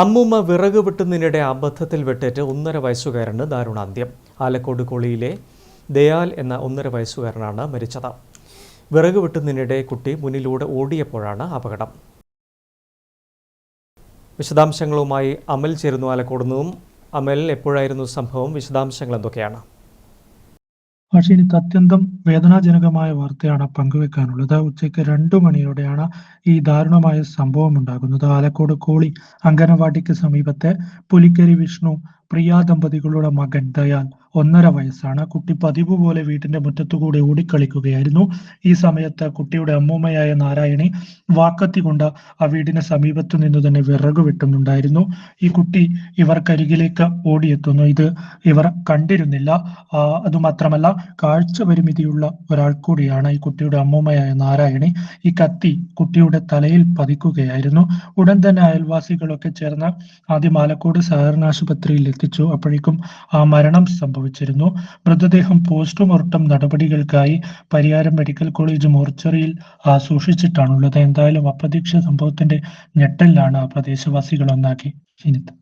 അമ്മൂമ്മ വിറക് വെട്ടുന്നതിനിടെ അബദ്ധത്തിൽ വെട്ടേറ്റ് ഒന്നര വയസ്സുകാരന് ദാരുണാന്ത്യം. ആലക്കോട് കൊളിയിലെ ദയാൽ എന്ന ഒന്നര വയസ്സുകാരനാണ് മരിച്ചത്. വിറക് വെട്ടുന്നതിനിടെ കുട്ടി മുന്നിലൂടെ ഓടിയപ്പോഴാണ് അപകടം. വിശദാംശങ്ങളുമായി അമൽ ചേരുന്നു ആലക്കോട് നിന്നും. അമൽ എപ്പോഴായിരുന്നു സംഭവം? വിശദാംശങ്ങൾ എന്തൊക്കെയാണ്? പക്ഷേ എനിക്ക് അത്യന്തം വേദനാജനകമായ വാർത്തയാണ് പങ്കുവെക്കാനുള്ളത്. ഉച്ചയ്ക്ക് രണ്ടു മണിയോടെയാണ് ഈ ദാരുണമായ സംഭവം ഉണ്ടാകുന്നത്. ആലക്കോട് കോളി അംഗനവാടിക്ക് സമീപത്തെ പുലിക്കരി വിഷ്ണു പ്രിയ ദമ്പതികളുടെ മകൻ ദയാൽ ഒന്നര വയസ്സാണ്. കുട്ടി പതിവ് പോലെ വീട്ടിന്റെ മുറ്റത്തുകൂടി ഓടിക്കളിക്കുകയായിരുന്നു. ഈ സമയത്ത് കുട്ടിയുടെ അമ്മൂമ്മയായ നാരായണി വാക്കത്തി കൊണ്ട് ആ വീടിന് സമീപത്തു നിന്ന് തന്നെ വിറക് വെട്ടുന്നുണ്ടായിരുന്നു. ഈ കുട്ടി ഇവർക്കരികിലേക്ക് ഓടിയെത്തുന്നു. ഇത് ഇവർ കണ്ടിരുന്നില്ല. അതുമാത്രമല്ല കാഴ്ച പരിമിതിയുള്ള ഒരാൾ കൂടിയാണ് ഈ കുട്ടിയുടെ അമ്മൂമ്മയായ നാരായണി. ഈ കത്തി കുട്ടിയുടെ തലയിൽ പതിക്കുകയായിരുന്നു. ഉടൻ തന്നെ അയൽവാസികളൊക്കെ ചേർന്ന് ആദ്യം ആലക്കോട് സഹകരണ അഭ്യർത്ഥിച്ചു അപ്പോഴേക്കും ആ മരണം സംഭവിച്ചിരുന്നു. മൃതദേഹം പോസ്റ്റ്മോർട്ടം നടപടികൾക്കായി പരിയാരം മെഡിക്കൽ കോളേജ് മോർച്ചറിയിൽ സൂക്ഷിച്ചിട്ടാണുള്ളത് എന്തായാലും അപ്രതീക്ഷ സംഭവത്തിന്റെ ഞെട്ടലിലാണ് പ്രദേശവാസികൾ ഒന്നാക്കി ശനിത്ത്